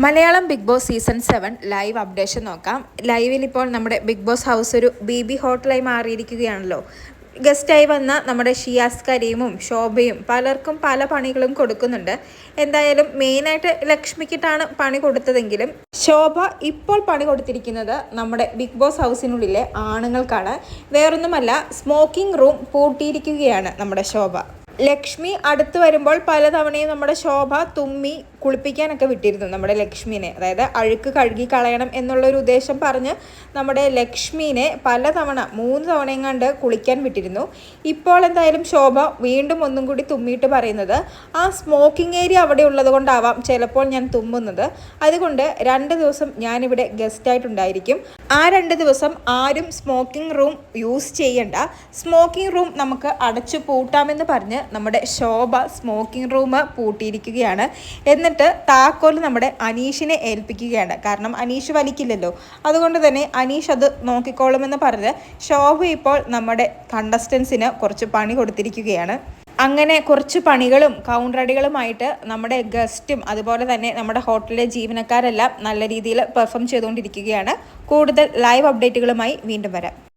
Malayalam big boss season seven live updation നോക്കാം. ലൈവിൽ ഇപ്പോൾ നമ്മുടെ ബിഗ് ബോസ് ഹൗസ് ഒരു ബി ബി ഹോട്ടലായി മാറിയിരിക്കുകയാണല്ലോ. ഗസ്റ്റായി വന്ന നമ്മുടെ ഷിയാസ് കരീമും ശോഭയും പലർക്കും പല പണികളും കൊടുക്കുന്നുണ്ട്. എന്തായാലും മെയിനായിട്ട് ലക്ഷ്മിക്കിട്ടാണ് പണി കൊടുത്തതെങ്കിലും ശോഭ ഇപ്പോൾ പണി കൊടുത്തിരിക്കുന്നത് നമ്മുടെ ബിഗ് ബോസ് ഹൗസിനുള്ളിലെ ആണുങ്ങൾക്കാണ്. വേറൊന്നുമല്ല സ്മോക്കിംഗ് റൂം പൂട്ടിയിരിക്കുകയാണ് നമ്മുടെ ശോഭ. ലക്ഷ്മി അടുത്ത് വരുമ്പോൾ പലതവണയും നമ്മുടെ ശോഭ തുമ്മി കുളിപ്പിക്കാനൊക്കെ വിട്ടിരുന്നു നമ്മുടെ ലക്ഷ്മിനെ. അതായത് അഴുക്ക് കഴുകി കളയണം എന്നുള്ളൊരു ഉദ്ദേശം പറഞ്ഞ് നമ്മുടെ ലക്ഷ്മിനെ പലതവണ മൂന്ന് തവണയും കണ്ട് കുളിക്കാൻ വിട്ടിരുന്നു. ഇപ്പോൾ എന്തായാലും ശോഭ വീണ്ടും ഒന്നും കൂടി തുമ്മിയിട്ട് പറയുന്നത് ആ സ്മോക്കിംഗ് ഏരിയ അവിടെ ഉള്ളത് കൊണ്ടാവാം ചിലപ്പോൾ ഞാൻ തുമ്മുന്നത്. അതുകൊണ്ട് രണ്ട് ദിവസം ഞാനിവിടെ ഗസ്റ്റായിട്ടുണ്ടായിരിക്കും ആ രണ്ട് ദിവസം ആരും സ്മോക്കിംഗ് റൂം യൂസ് ചെയ്യണ്ട. സ്മോക്കിംഗ് റൂം നമുക്ക് അടച്ചു പൂട്ടാമെന്ന് പറഞ്ഞ് നമ്മുടെ ശോഭ സ്മോക്കിംഗ് റൂം പൂട്ടിയിരിക്കുകയാണ്. എന്നിട്ട് താക്കോൽ നമ്മുടെ അനീഷിനെ ഏൽപ്പിക്കുകയാണ്. കാരണം അനീഷ് വലിക്കില്ലല്ലോ. അതുകൊണ്ട് തന്നെ അനീഷ് അത് നോക്കിക്കോളുമെന്ന് പറഞ്ഞ് ശോഭ ഇപ്പോൾ നമ്മുടെ കണ്ടസ്റ്റൻസിന് കുറച്ച് പണി കൊടുത്തിരിക്കുകയാണ്. അങ്ങനെ കുറച്ച് പണികളും കൗണ്ടറടികളുമായിട്ട് നമ്മുടെ ഗസ്റ്റും അതുപോലെ തന്നെ നമ്മുടെ ഹോട്ടലിലെ ജീവനക്കാരെല്ലാം നല്ല രീതിയിൽ പെർഫോം ചെയ്തുകൊണ്ടിരിക്കുകയാണ്. കൂടുതൽ ലൈവ് അപ്ഡേറ്റുകളുമായി വീണ്ടും വരാം.